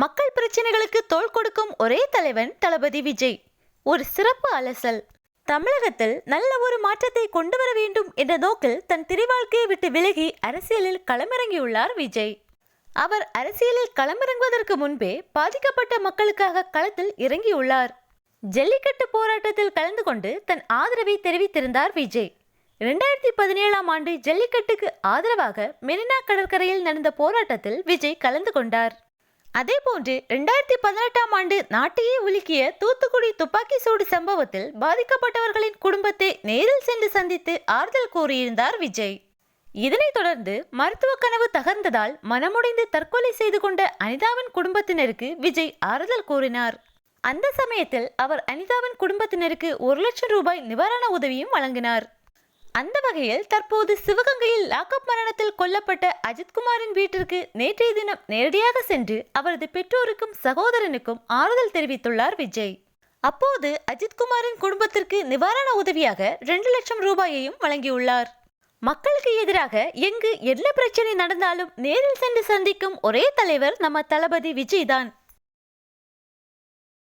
மக்கள் பிரச்சனைகளுக்கு தோள் கொடுக்கும் ஒரே தலைவன் தளபதி விஜய். ஒரு சிறப்பு அலசல். தமிழகத்தில் நல்ல ஒரு மாற்றத்தை கொண்டு வர வேண்டும் என்ற நோக்கில் தன் திரைவாழ்க்கையை விட்டு விலகி அரசியலில் களமிறங்கியுள்ளார் விஜய். அவர் அரசியலில் களமிறங்குவதற்கு முன்பே பாதிக்கப்பட்ட மக்களுக்காக களத்தில் இறங்கியுள்ளார். ஜல்லிக்கட்டு போராட்டத்தில் கலந்து கொண்டு தன் ஆதரவை தெரிவித்திருந்தார் விஜய். ரெண்டாயிரத்தி பதினேழாம் ஆண்டு ஜல்லிக்கட்டுக்கு ஆதரவாக மெரினா கடற்கரையில் நடந்த போராட்டத்தில் விஜய் கலந்து கொண்டார். அதே போன்று இரண்டாயிரத்தி பதினெட்டாம் ஆண்டு நாட்டையே உலுக்கிய தூத்துக்குடி துப்பாக்கி சூடு சம்பவத்தில் பாதிக்கப்பட்டவர்களின் குடும்பத்தை நேரில் சென்று சந்தித்து ஆறுதல் கூறியிருந்தார் விஜய். இதனைத் தொடர்ந்து மருத்துவ கனவு தகர்ந்ததால் மனமுடைந்து தற்கொலை செய்து கொண்ட அனிதாவின் குடும்பத்தினருக்கு விஜய் ஆறுதல் கூறினார். அந்த சமயத்தில் அவர் அனிதாவின் குடும்பத்தினருக்கு ஒரு லட்சம் ரூபாய் நிவாரண உதவியும் வழங்கினார். அந்த வகையில் தற்போது சிவகங்கையில் லாக்அப் மரணத்தில் கொல்லப்பட்ட அஜித்குமாரின் வீட்டிற்கு நேற்றைய தினம் நேரடியாக சென்று அவரது பெற்றோருக்கும் சகோதரனுக்கும் ஆறுதல் தெரிவித்துள்ளார் விஜய். அப்போது அஜித்குமாரின் குடும்பத்திற்கு நிவாரண உதவியாக ரெண்டு லட்சம் ரூபாயையும் வழங்கியுள்ளார். மக்களுக்கு எதிராக எங்கு என்ன பிரச்சனை நடந்தாலும் நேரில் சென்று சந்திக்கும் ஒரே தலைவர் நம்ம தளபதி விஜய் தான்